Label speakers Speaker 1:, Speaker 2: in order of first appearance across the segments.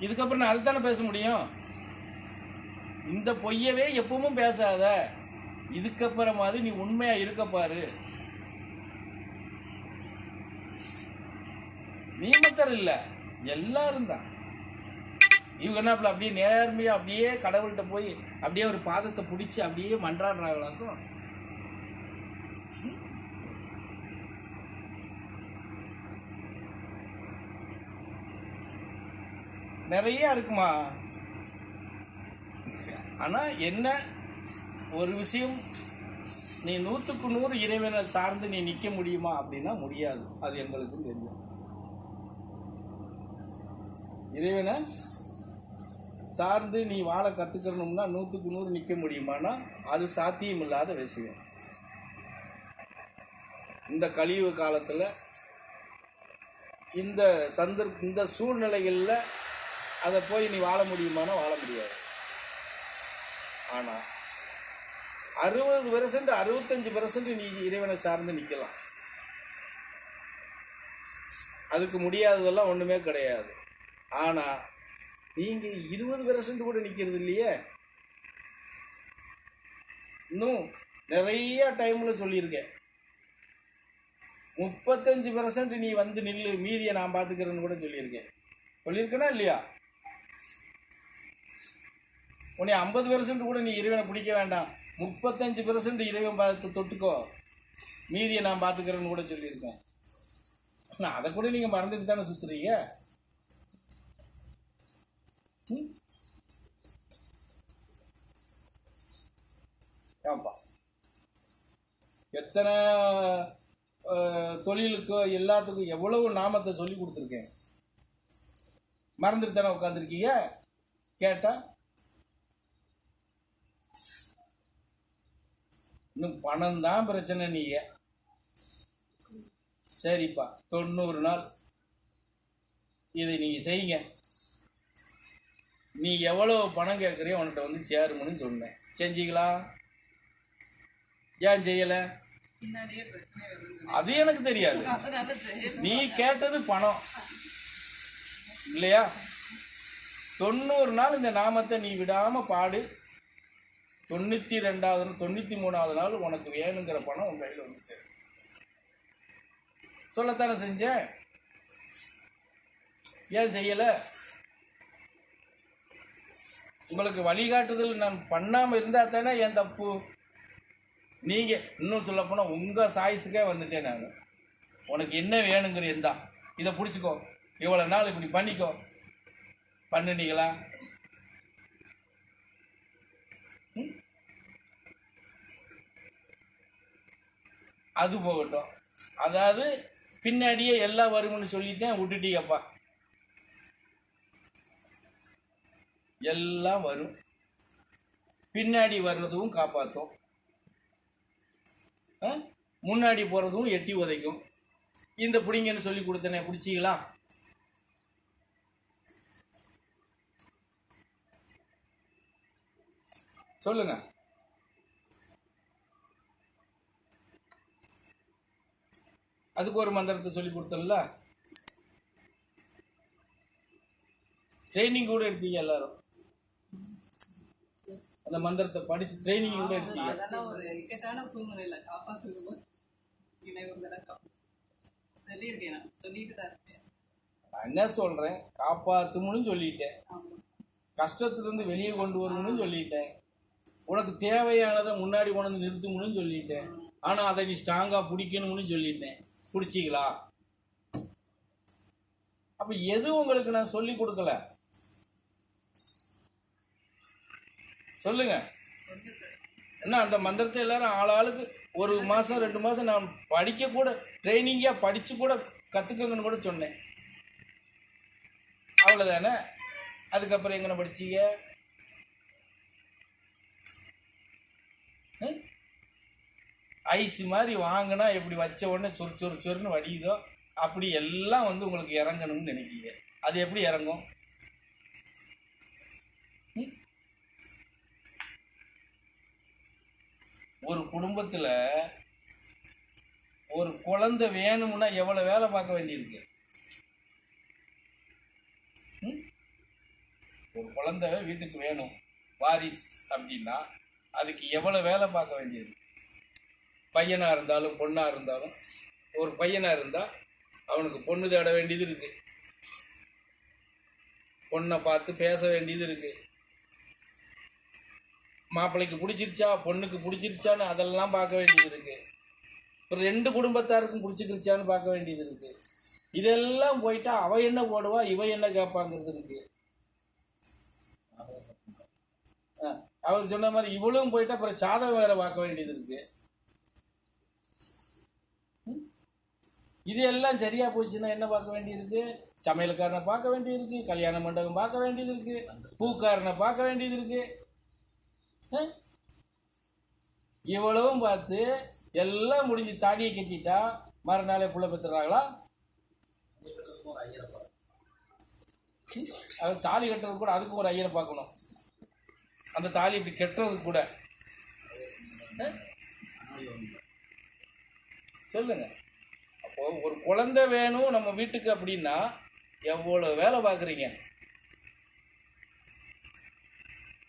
Speaker 1: இதுக்கப்புறம் நான் அதுதானே பேச முடியும்? இந்த பொய்யவே எப்பவும் பேசாத. இதுக்கப்புறமாவது நீ உண்மையா இருக்க பாரு. நீ மாத்திரம் இல்ல. எல்லாரும் தான். இவங்க என்ன அப்படியே நேர்மையா அப்படியே கடவுள்கிட்ட போய் அப்படியே ஒரு பாதத்தை பிடிச்சி அப்படியே மன்றாடுறாங்களாக்கும் நிறைய இருக்குமா? ஆனால் என்ன ஒரு விஷயம் நீ நூற்றுக்கு நூறு இறைவனை சார்ந்து நீ நிற்க முடியுமா அப்படின்னா முடியாது. அது எங்களுக்கும் தெரியும். இறைவனை சார்ந்து நீ வாழ கற்றுக்கணும்னா நூற்றுக்கு நூறு நிற்க முடியுமானா அது சாத்தியம் இல்லாத விஷயம். இந்த கழிவு காலத்தில் இந்த சந்தர் இந்த சூழ்நிலைகளில் அதை போய் நீ வாழ முடியுமானா வாழ முடியாது. ஆனால் அறுபது பெர்சன்ட் அறுபத்தஞ்சு பெர்சன்ட் நீ இறைவனை சார்ந்து நிற்கலாம் அதுக்கு முடியாததெல்லாம் ஒன்றுமே கிடையாது. ஆனால் நீங்கள் இருபது பெர்சன்ட் கூட நிற்கிறது இல்லையே? இன்னும் நிறைய டைமில் சொல்லியிருக்கேன். முப்பத்தஞ்சு பெர்சன்ட் நீ வந்து நில்லு மீதியை நான் பார்த்துக்கிறேன்னு கூட சொல்லியிருக்கேன். சொல்லியிருக்கேனா இல்லையா? உன்னை ஐம்பது பெர்சன்ட் கூட நீ இறைவனை பிடிக்க வேண்டாம். முப்பத்தஞ்சு பெர்சன்ட் இறைவன் பார்த்து தொட்டுக்கோ. மீதியை நான் பார்த்துக்கிறேன்னு கூட சொல்லியிருக்கேன். நான் அதை கூட நீங்கள் மறந்துட்டு தானே சுற்றுறீங்க ம்? எத்தனை தொழிலுக்கோ எல்லாத்துக்கும் எவ்வளவு நாமத்தை சொல்லி கொடுத்துருக்கேன்? மறந்துட்டு தானே உட்காந்துருக்கீங்க கேட்டால் இன்னும் பணம் தான் பிரச்சனை நீங்க. சரிப்பா தொண்ணூறு நாள். இதை நீங்க செய்யுங்க. நீ எவ்வளவு பணம் கேட்குறியோ உன்கிட்ட வந்து சேருமுன்னு சொன்னேன். செஞ்சீங்களா ஏன் செய்யல? அது எனக்கு தெரியாது. நீ கேட்டது பணம். இல்லையா? தொண்ணூறு நாள் இந்த நாமத்தை நீ விடாம பாடு. தொண்ணூத்தி ரெண்டாவது தொண்ணூற்றி தொண்ணூத்தி மூணாவது நாள் உனக்கு வேணுங்கிற பணம் உன் கையில் வந்து சேரும் சொல்லத்தானே செஞ்சேன் ஏன் செய்யல? உங்களுக்கு வழிகாட்டுதல் நான் பண்ணாம இருந்தா தானே என் தப்பு? நீங்க இன்னும் சொல்ல போனா உங்க சாய்ஸுக்கே வந்துட்டேன் நான். உனக்கு என்ன வேணுங்கிற தான். இதை பிடிச்சிக்கோ. இவ்வளவு நாள் இப்படி பண்ணிக்கோ. பண்ணுனீங்களா? அது போகட்டும். அதாவது பின்னாடியே எல்லாம் வரும்னு சொல்லிட்டேன் விட்டுட்டீங்கப்பா. எல்லாம் வரும். பின்னாடி வர்றதும் காப்பாற்றும் ஆ? முன்னாடி போகிறதும் எட்டி உதைக்கும். இந்த பிடிங்கன்னு சொல்லி கொடுத்தனே பிடிச்சிங்களா? சொல்லுங்கள் அதுக்கு ஒரு மந்திரத்தை சொல்லி கொடுத்தல ட்ரைனிங் கூட எடுத்தீங்க எல்லாரும்? அந்த மந்திரத்தை படிச்சு ட்ரைனிங் கூட எடுத்தீங்க.
Speaker 2: அதெல்லாம் ஒரு இக்கட்டான சூழ்நிலையில காப்பாத்துறது சொல்லியிருக்கேன் நான். சொல்லிட்டு தான் இருக்கேன்.
Speaker 1: நான் என்ன சொல்றேன்? காப்பாத்தும்னு சொல்லிட்டேன். கஷ்டத்துலேருந்து வெளியே கொண்டு வரணும்னு சொல்லிட்டேன். உனக்கு தேவையானதை முன்னாடி கொண்டு வந்து நிறுத்தும்னு சொல்லிட்டேன். ஆனால் அதை நீ ஸ்ட்ராங்காக பிடிக்கணும்னு சொல்லிட்டேன். பிடிச்சிங்களா அப்போ எது உங்களுக்கு நான் சொல்லி கொடுக்கல? சொல்லுங்க. என்ன அந்த மந்திரத்தை எல்லாரும் ஆளாளுக்கு ஒரு மாதம் ரெண்டு மாதம் நான் படிக்க கூட ட்ரைனிங்காக படித்து கூட கற்றுக்கங்கன்னு கூட சொன்னேன். அவ்வளோதானே அதுக்கப்புறம் எங்கே படிச்சீங்க? ம்? ஐஸ் மாதிரி வாங்கினா எப்படி வச்ச உடனே சொறு சொறு சொருன்னு வடியுதோ அப்படி எல்லாம் வந்து உங்களுக்கு இறங்கணும்னு நினைக்கிங்க அது எப்படி இறங்கும்? ஒரு குடும்பத்தில் ஒரு குழந்தை வேணும்னா எவ்வளோ வேலை பார்க்க வேண்டியிருக்கு? ம்? ஒரு குழந்தை வீட்டுக்கு வேணும். வாரிஸ் அப்படின்னா அதுக்கு எவ்வளோ வேலை பார்க்க வேண்டியது பையனாக இருந்தாலும் பொண்ணாக இருந்தாலும் ஒரு பையனாக இருந்தால் அவனுக்கு பொண்ணு தேட வேண்டியது இருக்குது பொண்ணை பார்த்து பேச வேண்டியது இருக்குது மாப்பிள்ளைக்கு பிடிச்சிருச்சா பொண்ணுக்கு பிடிச்சிருச்சான்னு அதெல்லாம் பார்க்க வேண்டியது இருக்குது ஒரு ரெண்டு குடும்பத்தாருக்கும் பிடிச்சிக்கிருச்சான்னு பார்க்க வேண்டியது இருக்குது இதெல்லாம் போயிட்டா அவ என்ன போடுவா இவ என்ன கேட்பாங்கிறது இருக்கு. அவர் சொன்ன மாதிரி இவளும் போயிட்டா அப்புறம் சாதகம் வேற பார்க்க வேண்டியது இருக்குது இது எல்லாம் சரியா போச்சுன்னா என்ன பார்க்க வேண்டியிருக்கு? சமையல்காரனை பார்க்க வேண்டியிருக்கு கல்யாண மண்டபம் பார்க்க வேண்டியது இருக்கு பூக்காரனை பார்க்க வேண்டியது இருக்கு இவ்வளவும் பார்த்து எல்லாம் முடிஞ்சு தாடியை கட்டிட்டா மறுநாளே புள்ள பெற்றுறாங்களா அது தாலி கட்டுறது கூட அதுக்கும் ஒரு ஐயரை பார்க்கணும். அந்த தாலி இப்படி கட்டுறது கூட. சொல்லுங்கள் அப்போ ஒரு குழந்தை வேணும் நம்ம வீட்டுக்கு அப்படின்னா எவ்வளோ வேலை பார்க்குறீங்க?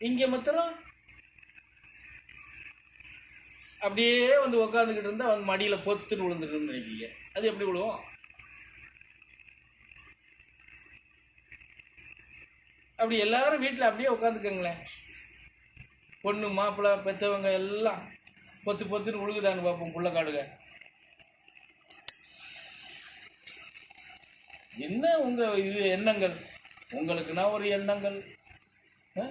Speaker 1: இங்கே மாத்திரம்? அப்படியே வந்து உக்காந்துக்கிட்டு இருந்தால் அவன் மடியில் பொத்துன்னு விழுந்துட்டு நினைக்கிறீங்க அது எப்படி விழுவோம் அப்படி எல்லாரும் வீட்டில் அப்படியே உட்காந்துக்கங்களேன் பொண்ணு மாப்பிள்ளை பெற்றவங்க எல்லாம் பொத்து பொத்துன்னு விழுகுதான்னு பார்ப்போம் புள்ள காடுக. என்ன உங்கள் இது எண்ணங்கள் உங்களுக்குன்னா ஒரு எண்ணங்கள் ஆ?